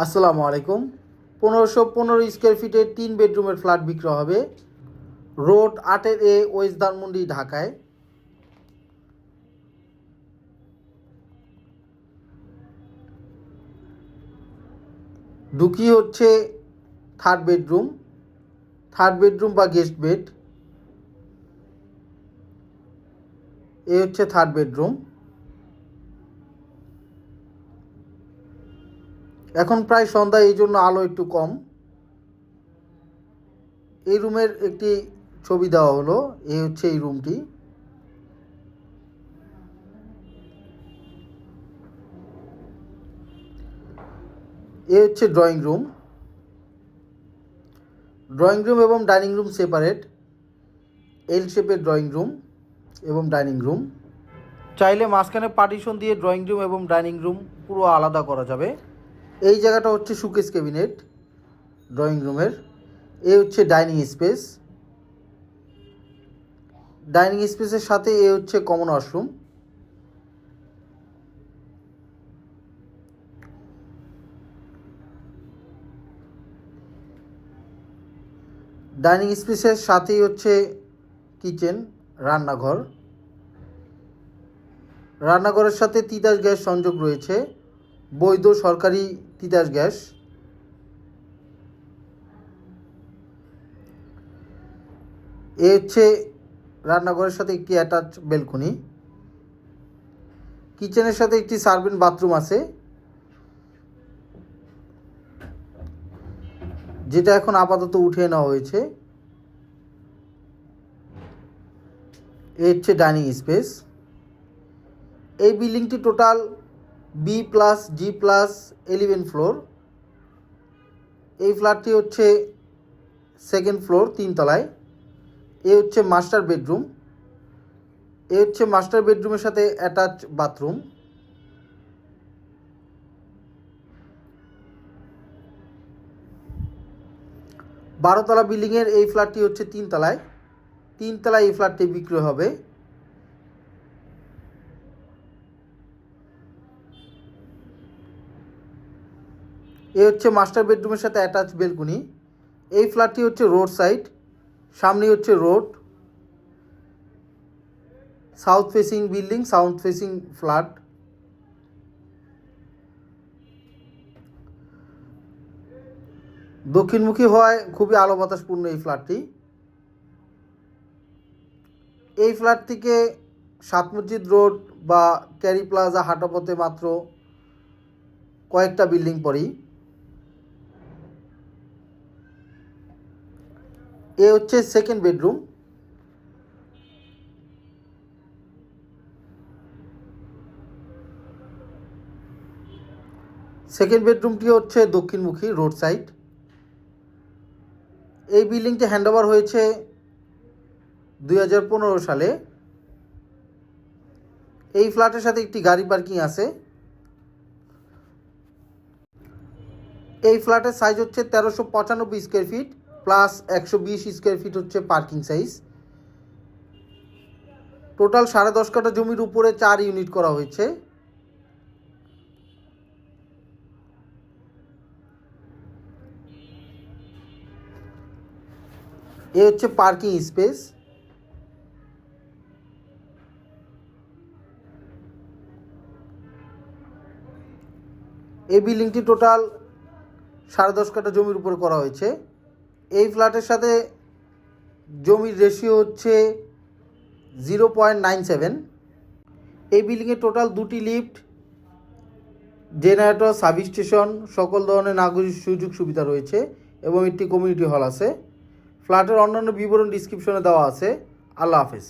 আসসালামু আলাইকুম। পনেরোশো পনেরো স্কোয়ার ফিটের তিন বেডরুমের ফ্ল্যাট বিক্রি হবে রোড আটের এ ওয়েস্ট ধানমন্ডি, ঢাকায়। ঢুকি হচ্ছে থার্ড বেডরুম থার্ড বেডরুম বা গেস্ট বেড। এ হচ্ছে থার্ড বেডরুম। এখন প্রায় সন্ধ্যা এই জন্য আলো একটু কম। এই রুমের একটি ছবি দেওয়া হলো, এই হচ্ছে এই রুমটি। এ হচ্ছে ড্রয়িং রুম। ড্রয়িং রুম এবং ডাইনিং রুম সেপারেট। এল শেপের ড্রয়িং রুম এবং ডাইনিং রুম। চাইলে মাঝখানে পার্টিশন দিয়ে ড্রয়িং রুম এবং ডাইনিং রুম পুরো আলাদা করা যাবে। এই জায়গাটা হচ্ছে সুকেস ক্যাবিনেট, ড্রয়িং রুমের। এ হচ্ছে ডাইনিং স্পেস। ডাইনিং স্পেসের সাথে এ হচ্ছে কমন ওয়াশরুম। ডাইনিং স্পেসের সাথেই হচ্ছে কিচেন, রান্নাঘর। রান্নাঘরের সাথে তিতাস গ্যাস সংযোগ রয়েছে। বৈধ সরকারি তিতাস গ্যাস? এ হচ্ছে রান্নাঘরের সাথে একটি অ্যাটাচ বেলকনি। কিচেনের সাথে একটি সার্ভেন্ট বাথরুম আছে। যেটা এখন আপাতত উঠে নেওয়া হয়েছে। এ হচ্ছে ডাইনিং স্পেস এই বিল্ডিংটি total B plus G plus eleven floor এই ফ্ল্যাটটি হচ্ছে সেকেন্ড ফ্লোর তিনতলায়। এ হচ্ছে মাস্টার বেডরুম এ হচ্ছে মাস্টার বেডরুমের সাথে অ্যাটাচ বাথরুম বারোতলা বিল্ডিংয়ের এই ফ্ল্যাটটি হচ্ছে তিনতলায়। তিনতলায় এই ফ্ল্যাটটি বিক্রি হবে। এ হচ্ছে মাস্টার বেডরুমের সাথে অ্যাটাচ বেলকুনি এই ফ্ল্যাটটি হচ্ছে রোড সাইড সামনে হচ্ছে road south facing building south facing flat দক্ষিণমুখী হওয়ায় খুবই আলো বাতাসপূর্ণ এই ফ্ল্যাটটি এই ফ্ল্যাট থেকে সাত মসজিদ রোড বা ক্যারি প্লাজা হাঁটাপথে মাত্র কয়েকটা বিল্ডিং পরেই। এ হচ্ছে সেকেন্ড বেডরুম সেকেন্ড বেডরুমটি হচ্ছে দক্ষিণমুখী রোড সাইড এই বিল্ডিংটি হ্যান্ডওভার হয়েছে দুই হাজার পনেরো সালে। এই ফ্ল্যাটের সাথে একটি গাড়ি পার্কিং আছে। এই ফ্ল্যাটের সাইজ হচ্ছে তেরোশো পঁচানব্বই স্কোয়ার ফিট প্লাস একশো বিশ স্কোয়ার ফিট হচ্ছে পার্কিং সাইজ। টোটাল সাড়ে দশ কাঠা জমির উপরে চার ইউনিট করা হয়েছে। এ হচ্ছে পার্কিং স্পেস। এই বিল্ডিংটি টোটাল সাড়ে দশ কাঠা জমির উপরে করা হয়েছে। এই ফ্ল্যাটের সাথে জমির রেশিও হচ্ছে জিরো পয়েন্ট নাইন সেভেন এই বিল্ডিংয়ে টোটাল দুটি লিফট জেনারেটর সাব স্টেশন সকল ধরনের নাগরিক সুযোগ সুবিধা রয়েছে এবং একটি কমিউনিটি হল আছে। ফ্ল্যাটের অন্যান্য বিবরণ ডিসক্রিপশনে দেওয়া আছে। আল্লাহ হাফেজ।